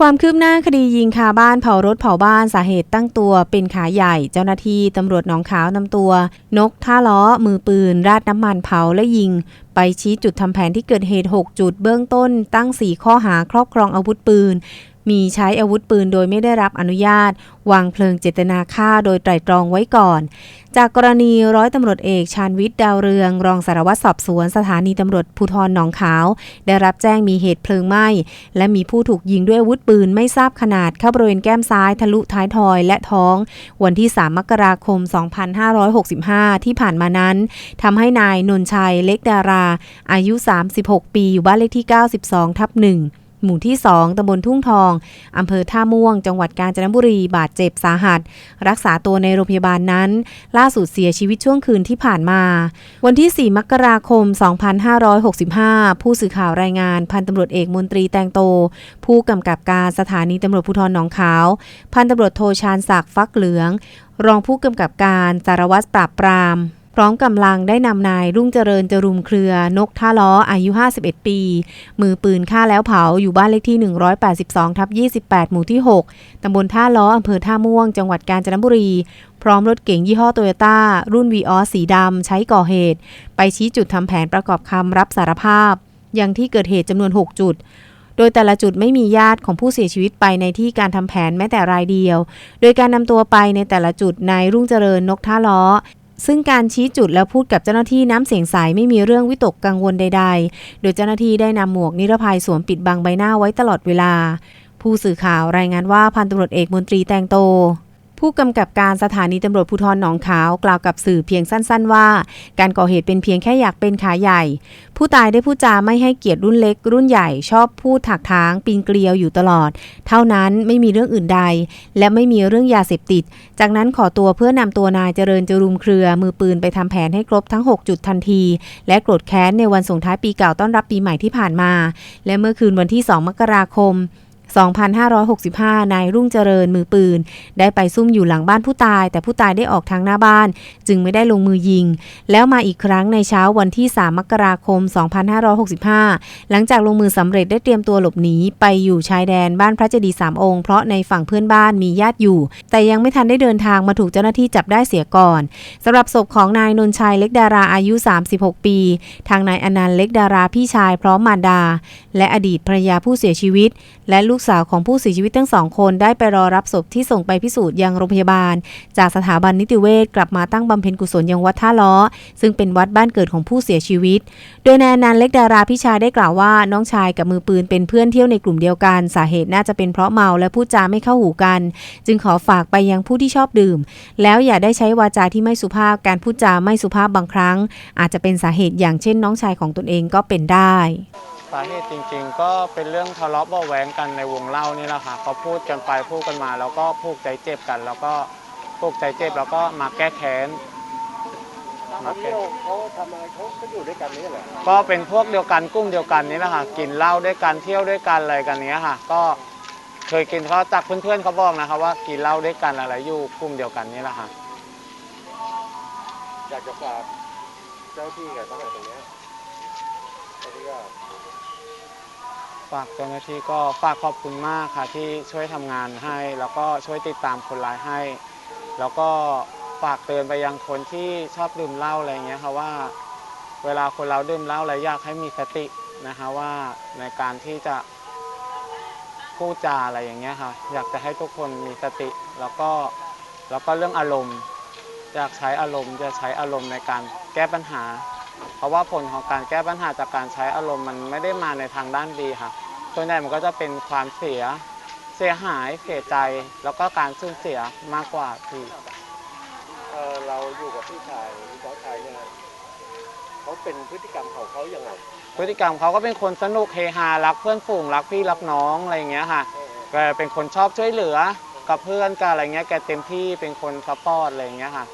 ความคืบหน้าคดียิงคาบ้านเผารถเผาบ้านสาเหตุตั้งตัวเป็นขาใหญ่ เจ้าหน้าที่ตำรวจหนองขาวนำตัว นกท่าล้อ มือปืน ราดน้ำมันเผาและยิง ไปชี้จุดทำแผนที่เกิดเหตุ 6 จุดเบื้องต้นตั้ง 4 ข้อหาครอบครองอาวุธปืน มีใช้อาวุธปืนโดยไม่ได้รับอนุญาต วางเพลิงเจตนาฆ่าโดยไตรตรองไว้ก่อน จากกรณีร้อยตำรวจเอกชาญวิทย์ดาวเรือง รองสารวัตรสอบสวนสถานีตำรวจภูธรหนองขาว ได้รับแจ้งมีเหตุเพลิงไหม้ และมีผู้ถูกยิงด้วยอาวุธปืนไม่ทราบขนาดเข้าบริเวณแก้มซ้ายทะลุท้ายทอยและท้อง วันที่ 3 มกราคม 2565 ที่ผ่านมานั้นทำให้นายนนชัยเล็กดารา อายุ 36 ปี อยู่บ้านเลขที่ 92 ทับ1 หมู่ที่ 2ตำบลทุ่งทอง อำเภอท่าม่วง จังหวัดกาญจนบุรี บาดเจ็บสาหัส รักษาตัวในโรงพยาบาลนั้น ล่าสุดเสียชีวิตช่วงคืนที่ผ่านมา วันที่ 4 มกราคม 2565 ผู้สื่อข่าวรายงาน พันตำรวจเอกมนตรีแตงโต ผู้กำกับการสถานีตำรวจภูธรหนองขาว พันตำรวจโทชาญศักดิ์ฟักเหลือง รองผู้กำกับการสารวัตรปราบปราม พร้อมกำลังได้นำนายรุ่งเจริญจรุมเครือนกท่าล้ออายุ 51 ปี มือปืนฆ่าแล้วเผาอยู่บ้านเลขที่ 182ทับ28 หมู่ที่ 6 ตำบลท่าล้ออำเภอท่าม่วง จังหวัดกาญจนบุรี พร้อมรถเก๋งยี่ห้อโตโยต้ารุ่นวีออสีดำใช้ก่อเหตุ ไปชี้จุดทำแผนประกอบคำรับสารภาพ ยังที่เกิดเหตุจำนวน 6 จุดโดยแต่ละจุดไม่มีญาติของผู้เสียชีวิตไปในที่การทำแผนแม้แต่รายเดียว โดยการนำตัวไปในแต่ละจุดนายรุ่งเจริญนกท่าล้อ ซึ่งการชี้จุดแล้วพูดกับเจ้าหน้าที่น้ำเสียงใสไม่มีเรื่องวิตกกังวลใด ๆ โดยเจ้าหน้าที่ได้นำหมวกนิรภัยสวมปิดบังใบหน้าไว้ตลอดเวลา ผู้สื่อข่าวรายงานว่าพันตำรวจเอกมนตรีแตงโต ผู้กำกับการสถานีตำรวจภูธรหนองขาวกล่าวกับสื่อเพียงสั้น ๆ ว่า การก่อเหตุเป็นเพียงแค่อยากเป็นขาใหญ่ ผู้ตายได้พูดจาไม่ให้เกียรติรุ่นเล็ก รุ่นใหญ่ชอบพูดถักทางปีนเกลียวอยู่ตลอด เท่านั้นไม่มีเรื่องอื่นใด และไม่มีเรื่องยาเสพติด จากนั้นขอตัวเพื่อนำตัวนายเจริญจรุมเครือ มือปืนไปทำแผนให้ครบทั้ง 6 จุดทันที และโกรธแค้นในวันส่งท้ายปีเก่าต้อนรับปีใหม่ที่ผ่านมา และเมื่อคืนวันที่ 2 มกราคม 2565 นายรุ่งเจริญมือปืน ได้ไปซุ่มอยู่หลังบ้านผู้ตาย แต่ผู้ตายได้ออกทางหน้าบ้าน จึงไม่ได้ลงมือยิง แล้วมาอีกครั้งในเช้าวันที่ 3 มกราคม 2565 หลังจากลงมือสำเร็จได้เตรียมตัวหลบหนีไปอยู่ชายแดนบ้านพระเจดีย์สามองค์เพราะในฝั่งเพื่อนบ้านมีญาติอยู่ แต่ยังไม่ทันได้เดินทางมาถูกเจ้าหน้าที่จับได้เสียก่อนสำหรับศพของนายนนชัยเล็กดาราอายุ 36 ปี ทางนายอนันต์เล็กดาราพี่ชายพร้อมมารดา และอดีตภรรยาผู้เสียชีวิต และลูกสาวของผู้เสียชีวิตทั้งสองคนได้ไปรอรับศพที่ส่งไปพิสูจน์ยังโรงพยาบาล จากสถาบันนิติเวชกลับมาตั้งบำเพ็ญกุศลยังวัดท่าล้อ ซึ่งเป็นวัดบ้านเกิดของผู้เสียชีวิต โดยนายนันเล็กดาราพี่ชายได้กล่าวว่าน้องชายกับมือปืนเป็นเพื่อนเที่ยวในกลุ่มเดียวกัน สาเหตุน่าจะเป็นเพราะเมาและพูดจาไม่เข้าหูกัน จึงขอฝากไปยังผู้ที่ชอบดื่ม แล้วอย่าได้ใช้วาจาที่ไม่สุภาพการพูดจาไม่สุภาพบางครั้ง อาจจะเป็นสาเหตุอย่างเช่นน้องชายของตนเองก็เป็นได้าเหตุจริง ๆ ก็เป็นเรื่องทะเลาะเบาะแหวงกันในวงเล่านี่แหละค่ะเขาพูดกันไปพูดกันมา แล้วก็ผูกใจเจ็บกัน แล้วก็ผูกใจเจ็บแล้วก็มาแก้แค้นเขาเที่ยวเขาทำอะไรเขาก็อยู่ด้วยกันนี่แหละก็เป็นพวกเดียวกันกลุ่มเดียวกันนี่แหละค่ะกินเหล้าด้วยกันเที่ยวด้วยกันอะไรกันเนี้ยค่ะ ก็เคยกินเขาจากเพื่อนๆเขาบอกนะคะว่ากินเหล้าด้วยกันอะไรอยู่กลุ่มเดียวกันนี่แหละค่ะ อยากจะฝากเจ้าที่ไงตั้งแต่ตรงเนี้ยตอนนี้ก็ ฝากเจ้าหน้าที่ก็ฝากขอบคุณมากค่ะที่ช่วยทำงานให้ แล้วก็ช่วยติดตามคนร้ายให้ แล้วก็ฝากเตือนไปยังคนที่ชอบดื่มเหล้าอะไรเงี้ยค่ะว่า เวลาคนเราดื่มเหล้าแล้วอยากให้มีสตินะคะว่าในการที่จะพูดจาอะไรอย่างเงี้ยค่ะ อยากจะให้ทุกคนมีสติ แล้วก็แล้วก็เรื่องอารมณ์ อยากใช้อารมณ์จะใช้อารมณ์ในการแก้ปัญหา เพราะว่าผลของการแก้ปัญหาจากการใช้อารมณ์มันไม่ได้มาในทางด้านดีค่ะ ส่วนใหญ่มันก็จะเป็นความเสีย เสียหาย เสียใจ แล้วก็การสูญเสียมากกว่าที่เออเราอยู่กับพี่ชายพี่น้องชายเนี่ยเขาเป็นพฤติกรรมของเขายังไงพฤติกรรมเขาก็เป็นคนสนุกเฮฮารักเพื่อนฝูงรักพี่รักน้องอะไรอย่างเงี้ยค่ะเออแกเป็นคนชอบช่วยเหลือกับเพื่อนกับอะไรเงี้ยแกเต็มที่เป็นคนซัพพอร์ตอะไรอย่างเงี้ยค่ะ